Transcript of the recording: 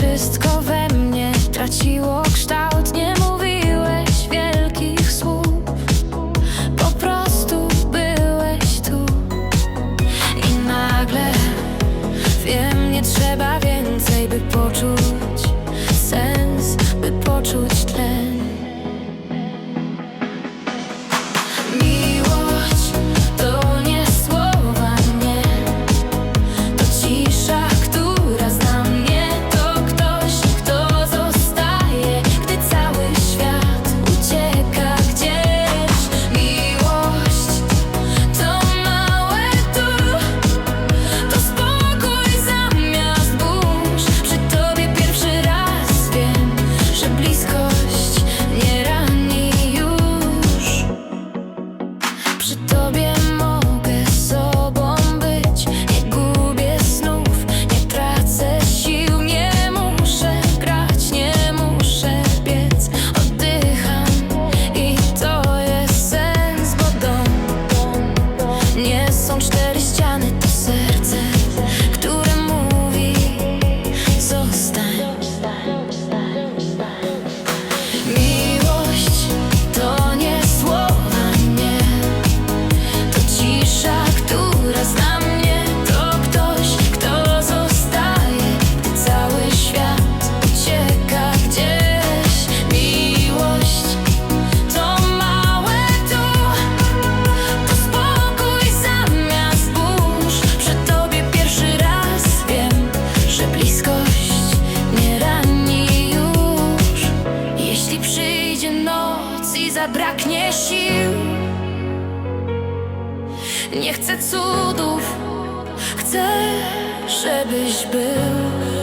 Wszystko we mnie traciło kształt. Noc i zabraknie sił. Nie chcę cudów, chcę, żebyś był.